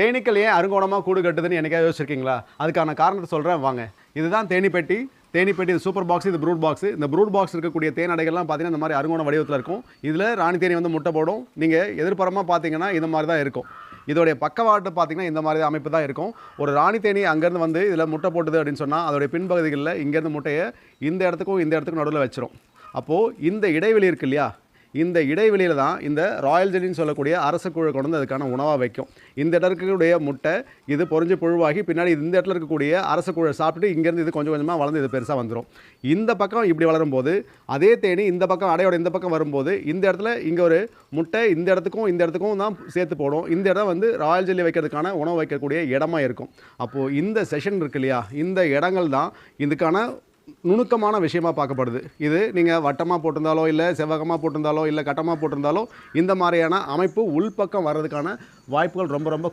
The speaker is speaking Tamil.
தேனீக்கள் ஏன் அருங்கோணமாக கூடு கட்டுதுன்னு எனக்கே யோசிச்சிருக்கீங்களா? அதுக்கான காரணத்தை சொல்கிறேன் வாங்க. இதுதான் தேனிப்பெட்டி. தேனிப்பெட்டி இது சூப்பர் பாக்ஸ் இது ப்ரூட் பாக்ஸ். இந்த ப்ரூட் பாக்ஸ் இருக்கக்கூடிய தேனடைகள்லாம் பார்த்தீங்கன்னா இந்த மாதிரி அருங்கோண வடிவத்தில் இருக்கும். இதில் ராணி தேனி வந்து முட்டை போடும். நீங்கள் எதிர்ப்புறமாக பார்த்தீங்கன்னா இந்த மாதிரி தான் இருக்கும். இதோடைய பக்கவாட்டு பார்த்தீங்கன்னா இந்த மாதிரி அமைப்பு தான் இருக்கும். ஒரு ராணி தேனி அங்கேருந்து வந்து இதில் முட்டை போட்டுது அப்படின்னு சொன்னால் அதோடைய பின்பகுதிகளில் இங்கேருந்து முட்டையை இந்த இடத்துக்கும் இந்த இடத்துக்கும் நடுவில் வச்சிரும். அப்போது இந்த இடைவெளி இருக்கு இல்லையா? இந்த இடைவெளியில் தான் இந்த ராயல் ஜெல்லின்னு சொல்லக்கூடிய அரச குழு கொண்டு வந்து அதுக்கான உணவாக வைக்கும். இந்த இடத்துல இருக்கக்கூடிய முட்டை இது பொறிஞ்சு புழுவாகி பின்னாடி இந்த இடத்துல இருக்கக்கூடிய அரச குழு சாப்பிட்டு இங்கேருந்து இது கொஞ்சம் கொஞ்சமாக வளர்ந்து இது பெருசாக வந்துடும் இந்த பக்கம் இப்படி வளரும்போது அதே தேனி இந்த பக்கம் அடையோட இந்த பக்கம் வரும்போது இந்த இடத்துல இங்கே ஒரு முட்டை இந்த இடத்துக்கும் இந்த இடத்துக்கும் தான் சேர்த்து போடும். இந்த இடம் வந்து ராயல் ஜெல்லி வைக்கிறதுக்கான உணவு வைக்கக்கூடிய இடமா இருக்கும். அப்போது இந்த செஷன் இருக்கு இல்லையா? இந்த இடங்கள் தான் இதுக்கான நுணுக்கமான விஷயமா பார்க்கப்படுது. இது நீங்கள் வட்டமாக போட்டிருந்தாலோ இல்லை செவ்வகமாக போட்டிருந்தாலோ இல்லை கட்டமாக போட்டிருந்தாலோ இந்த மாதிரியான அமைப்பு உள்பக்கம் வர்றதுக்கான வாய்ப்புகள் ரொம்ப ரொம்ப